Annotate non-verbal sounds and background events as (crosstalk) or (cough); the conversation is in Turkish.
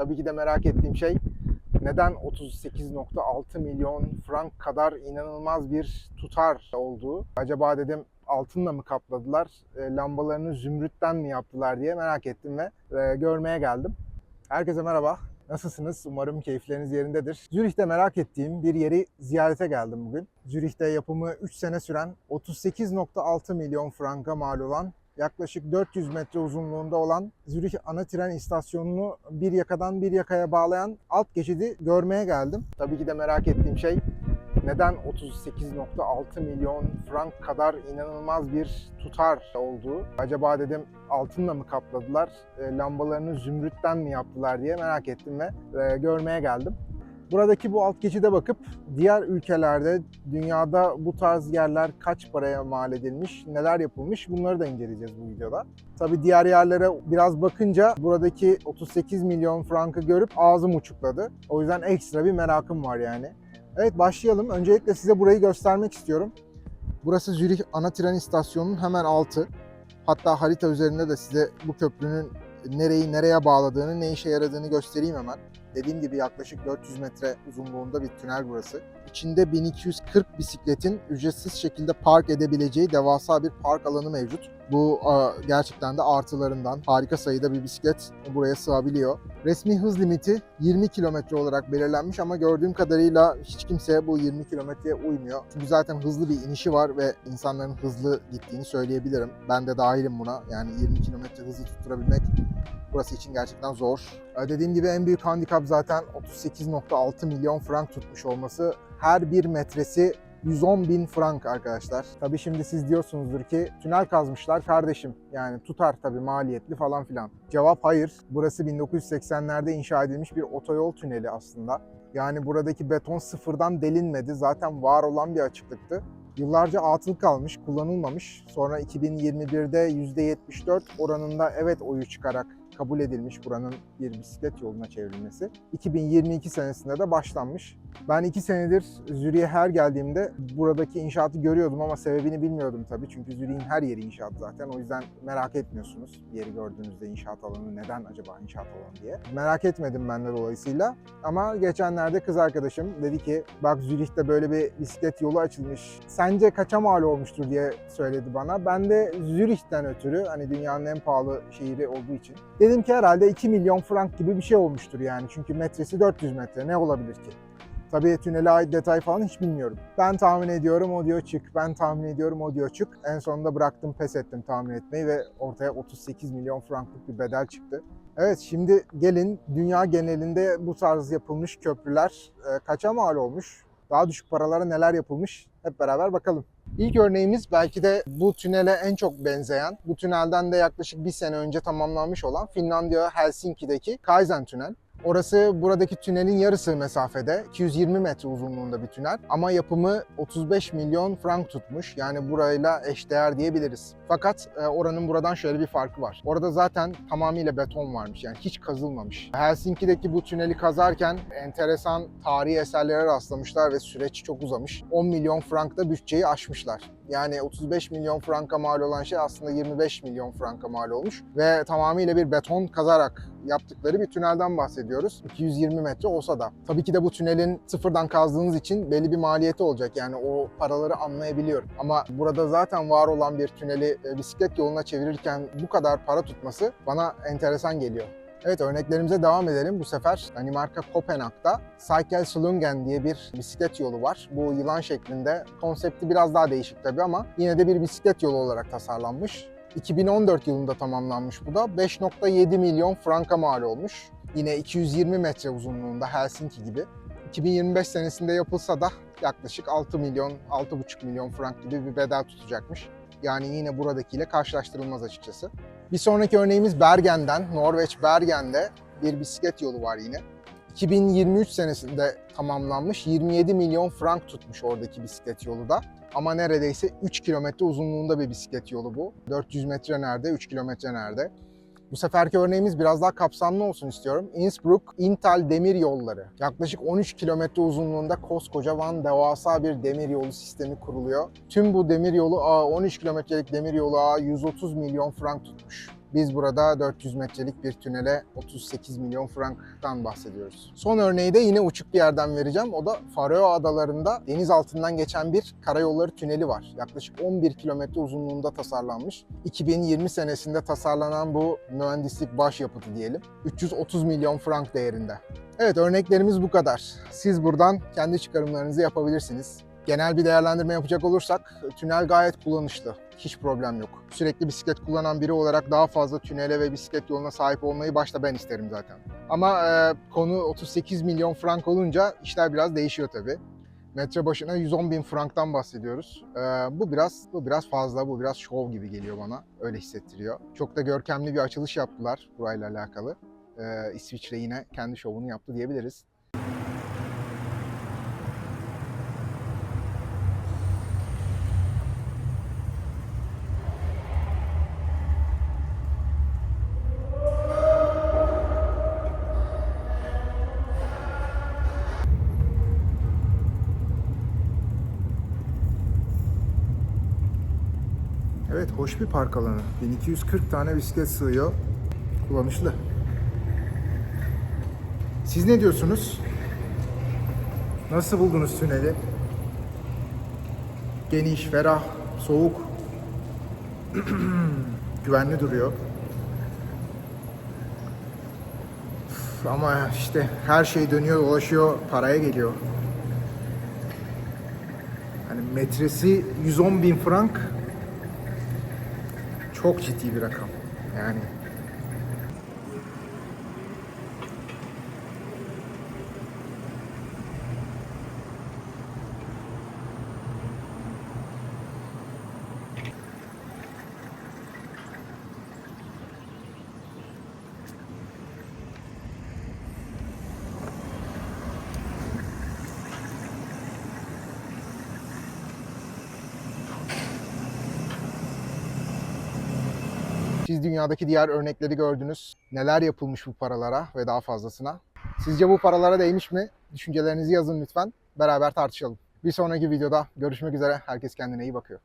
Tabii ki de merak ettiğim şey neden 38.6 milyon frank kadar inanılmaz bir tutar olduğu. Acaba dedim altınla mı kapladılar, e, lambalarını zümrütten mi yaptılar diye merak ettim ve görmeye geldim. Herkese merhaba. Nasılsınız? Umarım keyifleriniz yerindedir. Zürih'te merak ettiğim bir yeri ziyarete geldim bugün. Zürih'te yapımı 3 sene süren 38.6 milyon franka mal olan yaklaşık 400 metre uzunluğunda olan Zürih ana tren istasyonunu bir yakadan bir yakaya bağlayan alt geçidi görmeye geldim. Tabii ki de merak ettiğim şey neden 38.6 milyon frank kadar inanılmaz bir tutar olduğu. Acaba dedim altınla mı kapladılar, e, lambalarını zümrütten mi yaptılar diye merak ettim ve e, görmeye geldim. Buradaki bu alt geçide bakıp diğer ülkelerde, dünyada bu tarz yerler kaç paraya mal edilmiş, neler yapılmış bunları da inceleyeceğiz bu videoda. Tabi diğer yerlere biraz bakınca buradaki 38 milyon frankı görüp ağzım uçukladı. O yüzden ekstra bir merakım var yani. Evet başlayalım. Öncelikle size burayı göstermek istiyorum. Burası Zürih ana tren istasyonunun hemen altı. Hatta harita üzerinde de size bu köprünün nereyi nereye bağladığını, ne işe yaradığını göstereyim hemen. Dediğim gibi yaklaşık 400 metre uzunluğunda bir tünel burası. İçinde 1240 bisikletin ücretsiz şekilde park edebileceği devasa bir park alanı mevcut. Bu gerçekten de artılarından harika sayıda bir bisiklet buraya sığabiliyor. Resmi hız limiti 20 kilometre olarak belirlenmiş ama gördüğüm kadarıyla hiç kimse bu 20 kilometreye uymuyor. Çünkü zaten hızlı bir inişi var ve insanların hızlı gittiğini söyleyebilirim. Ben de dahilim buna. Yani 20 kilometre hızı tutturabilmek burası için gerçekten zor. Ee, Dediğim gibi en büyük handikap zaten 38.6 milyon frank tutmuş olması. Her bir metresi 110 bin frank arkadaşlar. Tabii şimdi siz diyorsunuzdur ki tünel kazmışlar kardeşim. Yani tutar tabii maliyetli falan filan. Cevap hayır. Burası 1980'lerde inşa edilmiş bir otoyol tüneli aslında. Yani buradaki beton sıfırdan delinmedi. Zaten var olan bir açıklıktı. Yıllarca atıl kalmış, kullanılmamış. Sonra 2021'de %74 oranında evet oyu çıkarak kabul edilmiş buranın bir bisiklet yoluna çevrilmesi. 2022 senesinde de başlanmış. Ben iki senedir Zürih'e her geldiğimde buradaki inşaatı görüyordum ama sebebini bilmiyordum tabii. Çünkü Zürih'in her yeri inşaat zaten. O yüzden merak etmiyorsunuz yeri gördüğünüzde inşaat alanı neden acaba inşaat alanı diye. Merak etmedim ben de dolayısıyla. Ama geçenlerde kız arkadaşım dedi ki bak Zürih'te böyle bir bisiklet yolu açılmış. Sence kaça mal olmuştur diye söyledi bana. Ben de Zürih'ten ötürü hani dünyanın en pahalı şehri olduğu için dedim ki herhalde 2 milyon frank gibi bir şey olmuştur yani. Çünkü metresi 400 metre ne olabilir ki? Tabii tünele ait detay falan hiç bilmiyorum. Ben tahmin ediyorum o diyor çık, ben tahmin ediyorum o diyor çık. En sonunda bıraktım pes ettim tahmin etmeyi ve ortaya 38 milyon franklık bir bedel çıktı. Evet şimdi gelin dünya genelinde bu tarz yapılmış köprüler e, kaça mal olmuş? Daha düşük paralara neler yapılmış? Hep beraber bakalım. İlk örneğimiz belki de bu tünele en çok benzeyen, bu tünelden de yaklaşık bir sene önce tamamlanmış olan Finlandiya Helsinki'deki Kaizen Tünel. Orası buradaki tünelin yarısı mesafede. 220 metre uzunluğunda bir tünel. Ama yapımı 35 milyon frank tutmuş. Yani burayla eşdeğer diyebiliriz. Fakat e, oranın buradan şöyle bir farkı var. Orada zaten tamamıyla beton varmış. Yani hiç kazılmamış. Helsinki'deki bu tüneli kazarken enteresan tarihi eserlere rastlamışlar ve süreç çok uzamış. 10 milyon frankta bütçeyi aşmışlar. Yani 35 milyon franka mal olan şey aslında 25 milyon franka mal olmuş. Ve tamamıyla bir beton kazarak yaptıkları bir tünelden bahsediyoruz. 220 metre olsa da. Tabii ki de bu tünelin sıfırdan kazdığınız için belli bir maliyeti olacak. Yani o paraları anlayabiliyorum. Ama burada zaten var olan bir tüneli e, bisiklet yoluna çevirirken bu kadar para tutması bana enteresan geliyor. Evet örneklerimize devam edelim. Bu sefer Danimarka Kopenhag'da Cycle Slungen diye bir bisiklet yolu var. Bu yılan şeklinde. Konsepti biraz daha değişik tabii ama yine de bir bisiklet yolu olarak tasarlanmış. 2014 yılında tamamlanmış bu da. 5.7 milyon franka mal olmuş. Yine 220 metre uzunluğunda Helsinki gibi. 2025 senesinde yapılsa da yaklaşık 6 milyon, 6,5 milyon frank gibi bir bedel tutacakmış. Yani yine buradakiyle karşılaştırılmaz açıkçası. Bir sonraki örneğimiz Bergen'den, Norveç Bergen'de bir bisiklet yolu var yine. 2023 senesinde tamamlanmış 27 milyon frank tutmuş oradaki bisiklet yolu da. Ama neredeyse 3 kilometre uzunluğunda bir bisiklet yolu bu. 400 metre nerede, 3 kilometre nerede? Bu seferki örneğimiz biraz daha kapsamlı olsun istiyorum. Innsbruck Intal Demir Yolları. Yaklaşık 13 kilometre uzunluğunda koskoca Van devasa bir demir yolu sistemi kuruluyor. Tüm bu demir yolu ağı, 13 kilometrelik demir yolu ağı 130 milyon frank tutmuş. Biz burada 400 metrelik bir tünele 38 milyon franktan bahsediyoruz. Son örneği de yine uçuk bir yerden vereceğim. O da Faroe Adaları'nda deniz altından geçen bir karayolları tüneli var. Yaklaşık 11 kilometre uzunluğunda tasarlanmış. 2020 senesinde tasarlanan bu mühendislik başyapıtı diyelim. 330 milyon frank değerinde. Evet örneklerimiz bu kadar. Siz buradan kendi çıkarımlarınızı yapabilirsiniz. Genel bir değerlendirme yapacak olursak tünel gayet kullanışlı. Hiç problem yok. Sürekli bisiklet kullanan biri olarak daha fazla tünele ve bisiklet yoluna sahip olmayı başta ben isterim zaten. Ama e, konu 38 milyon frank olunca işler biraz değişiyor tabii. Metre başına 110 bin franktan bahsediyoruz. E, bu biraz bu biraz fazla, bu biraz şov gibi geliyor bana. Öyle hissettiriyor. Çok da görkemli bir açılış yaptılar burayla alakalı. E, İsviçre yine kendi şovunu yaptı diyebiliriz. Evet, hoş bir park alanı. 1240 tane bisiklet sığıyor. Kullanışlı. Siz ne diyorsunuz? Nasıl buldunuz tüneli? Geniş, ferah, soğuk. (clears throat) Güvenli duruyor. Üf, Ama işte her şey dönüyor, dolaşıyor, paraya geliyor. Hani metresi 110 bin frank çok ciddi bir rakam. Yani Siz dünyadaki diğer örnekleri gördünüz. Neler yapılmış bu paralara ve daha fazlasına. Sizce bu paralara değmiş mi? Düşüncelerinizi yazın lütfen. Beraber tartışalım. Bir sonraki videoda görüşmek üzere. Herkes kendine iyi bakıyor.